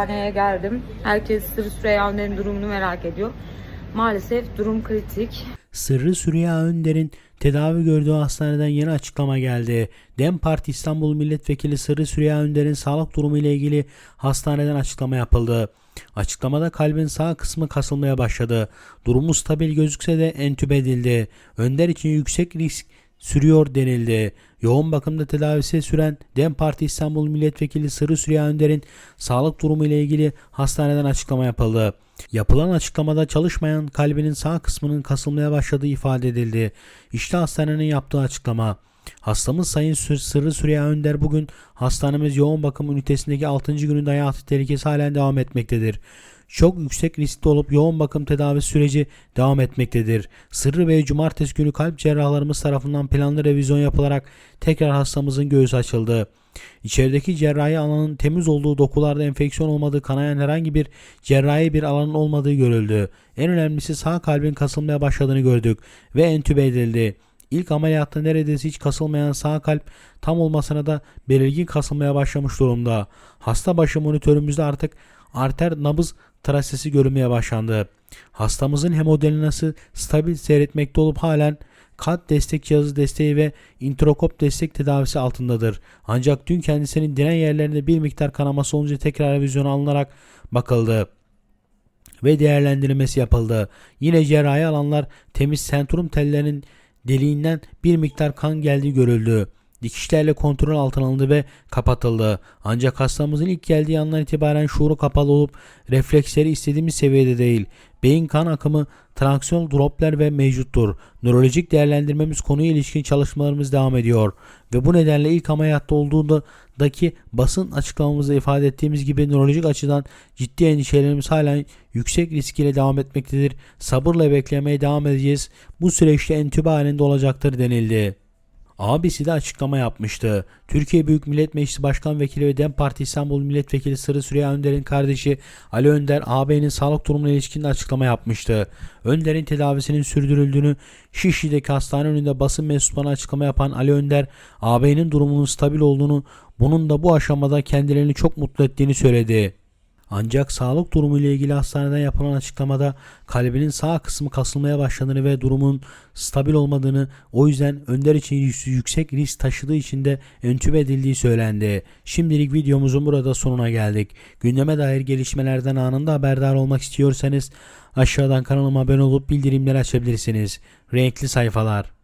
Hastaneye geldim. Herkes Sırrı Süreyya Önder'in durumunu merak ediyor. Maalesef durum kritik. Sırrı Süreyya Önder'in tedavi gördüğü hastaneden yeni açıklama geldi. DEM Parti İstanbul Milletvekili Sırrı Süreyya Önder'in sağlık durumu ile ilgili hastaneden açıklama yapıldı. Açıklamada kalbin sağ kısmı kasılmaya başladı. Durumu stabil gözükse de entübe edildi. Önder için yüksek risk sürüyor denildi. Yoğun bakımda tedavisi süren DEM Parti İstanbul Milletvekili Sırrı Süreyya Önder'in sağlık durumu ile ilgili hastaneden açıklama yapıldı. Yapılan açıklamada çalışmayan kalbinin sağ kısmının kasılmaya başladığı ifade edildi. İşte hastanenin yaptığı açıklama. Hastamız Sayın Sır- Sırrı Süreyya Önder bugün hastanemiz yoğun bakım ünitesindeki 6. gününde hayati tehlikesi halen devam etmektedir. Çok yüksek riskli olup yoğun bakım tedavisi süreci devam etmektedir. Sırrı Bey cumartesi günü kalp cerrahlarımız tarafından planlı revizyon yapılarak tekrar hastamızın göğsü açıldı. İçerideki cerrahi alanın temiz olduğu dokularda enfeksiyon olmadığı kanayan herhangi bir cerrahi bir alanın olmadığı görüldü. En önemlisi sağ kalbin kasılmaya başladığını gördük ve entübe edildi. İlk ameliyatta neredeyse hiç kasılmayan sağ kalp tam olmasına da belirgin kasılmaya başlamış durumda. Hasta başı monitörümüzde artık arter nabız trasesi görünmeye başlandı. Hastamızın hemodinamiği stabil seyretmekte olup halen kalp destek cihazı desteği ve introkop destek tedavisi altındadır. Ancak dün kendisinin diren yerlerinde bir miktar kanaması olunca tekrar revizyona alınarak bakıldı ve değerlendirilmesi yapıldı. Yine cerrahi alanlar temiz sentrum tellerinin deliğinden bir miktar kan geldiği görüldü. Dikişlerle kontrol altına alındı ve kapatıldı. Ancak hastamızın ilk geldiği andan itibaren şuuru kapalı olup refleksleri istediğimiz seviyede değil. Beyin kan akımı, traksiyon dropler ve mevcuttur. Nörolojik değerlendirmemiz konuya ilişkin çalışmalarımız devam ediyor. Ve bu nedenle ilk ameliyatta olduğundaki basın açıklamamızda ifade ettiğimiz gibi nörolojik açıdan ciddi endişelerimiz hala yüksek risk ile devam etmektedir. Sabırla beklemeye devam edeceğiz. Bu süreçte entübe halinde olacaktır denildi. Abisi de açıklama yapmıştı. Türkiye Büyük Millet Meclisi Başkan Vekili ve DEM Parti İstanbul Milletvekili Sırrı Süreyya Önder'in kardeşi Ali Önder ağabeyinin sağlık durumuna ilişkin açıklama yapmıştı. Önder'in tedavisinin sürdürüldüğünü Şişli'deki hastane önünde basın mensuplarına açıklama yapan Ali Önder ağabeyinin durumunun stabil olduğunu bunun da bu aşamada kendilerini çok mutlu ettiğini söyledi. Ancak sağlık durumu ile ilgili hastaneden yapılan açıklamada kalbinin sağ kısmı kasılmaya başladığını ve durumun stabil olmadığını o yüzden Önder için yüksek risk taşıdığı için de entübe edildiği söylendi. Şimdilik videomuzun burada sonuna geldik. Gündeme dair gelişmelerden anında haberdar olmak istiyorsanız aşağıdan kanalıma abone olup bildirimleri açabilirsiniz. Renkli sayfalar.